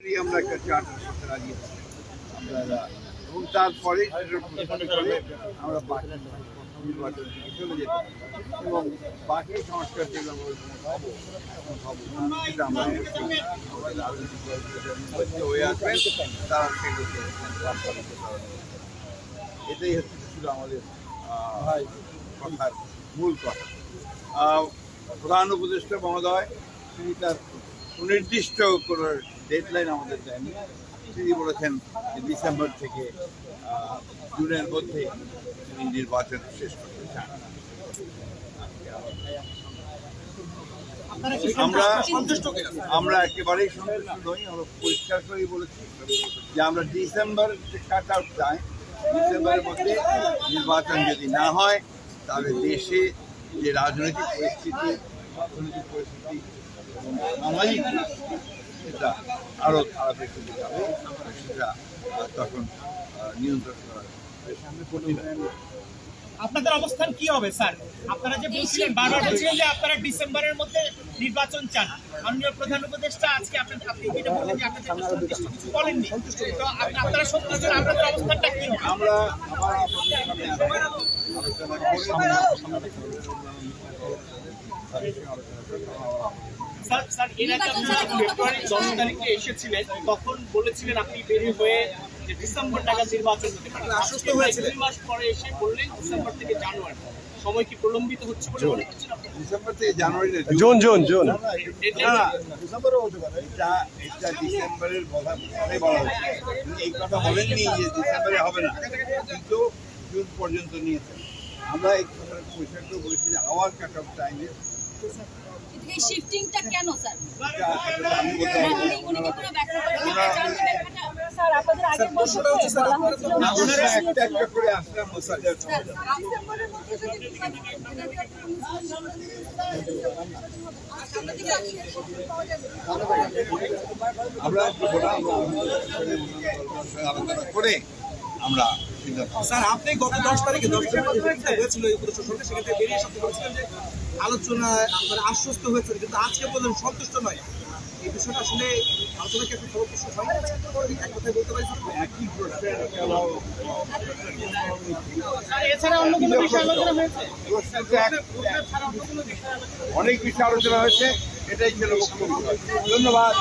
আমরা একটা চার্টার। আমরা এবং তারপরে আমরা বাকি নির্বাচন থেকে চলে যেতে এবং বাকি সংস্কার যেগুলো আমরা হব এখন হব সেটা আমরা আমাদের রাজনৈতিক দলগুলো যারা নির্বাচিত হয়ে আসবেন তারা সেগুলোকে রাস্তা দিতে পারবে এটাই হচ্ছে ছিল আমাদের কথার মূল কথা। প্রধান উপদেষ্টা মহোদয় তিনি তার সুনির্দিষ্ট কোনো ডেডলাইন আমাদের দেয়নি। তিনি বলেছেন যে ডিসেম্বর থেকে জুনের মধ্যে তিনি নির্বাচন শেষ করতে চান। আমরা আমরা একেবারেই সন্তুষ্ট নই আমরা পরিষ্কার করেই বলেছি যে আমরা ডিসেম্বর কাট আউট চাই ডিসেম্বরের মধ্যে নির্বাচন যদি না হয় তাহলে দেশে যে রাজনৈতিক পরিস্থিতি যাবে সেটা তখন নিয়ন্ত্রণ করা আপনাদের অবস্থান কি হবে স্যার? আপনারা যে বলছিলেন বারবার বলছিলেন যে আপনারা ডিসেম্বরের মধ্যে নির্বাচন চান। মাননীয় প্রধান উপদেষ্টা আজকে আপনাদের আপনি যেটা বললেন যে আপনাদের কিছু বলেননি? তো আপনারা সন্তুষ্ট না, আপনাদের অবস্থানটা কি? আমরা স্যার স্যার এর আগে আপনারা ফেব্রুয়ারি দশ তারিখে এসেছিলেন তখন বলেছিলেন আপনি বেরিয়ে হয়ে যে ডিসেম্বর নাগাদ নির্বাচন হতে পারে। আশ্বস্ত হয়েছিলেন। দুই মাস পরে এসে বললেন ডিসেম্বর থেকে জানুয়ারি। সময় কি প্রলম্বিত হচ্ছে বলে মনে করছেন ডিসেম্বর থেকে জানুয়ারি না, জুন। জুন জুন এটা- না, এটা এটা ডিসেম্বরের কথা বলা হয়েছে এই কথা বলেননি যে ডিসেম্বরে হবে না। কিন্তু জুন পর্যন্ত নিয়েছেন আমরা এই কথাটা করে বলেছি যে আওয়ার কাট অফ টাইমে এই শিফটিংটা কেন স্যার আমি বলতে না, পারব উনি উনি কি কোনো ব্যাখ্যা করেন স্যার আপনাদের আগের বছর বলা হয়েছিল একটা একটা করে মধ্যে যদি পাওয়া যাবে। আমরা করে আমরা স্যার আপনি গত দশ তারিখে দশ তারিখে হয়েছিল এই সেখান থেকে বেরিয়ে এসে আপনি বলছিলেন যে আলোচনায় আপনারা আশ্বস্ত হয়েছেন কিন্তু আজকে বললেন সন্তুষ্ট নয়। এই বিষয়টা আসলে আলোচনা কি একটু ফলপ্রসূ হয়। এক কথায় বলতে পারি একই অনেক বিষয় আলোচনা হয়েছে এটাই ছিল ধন্যবাদ।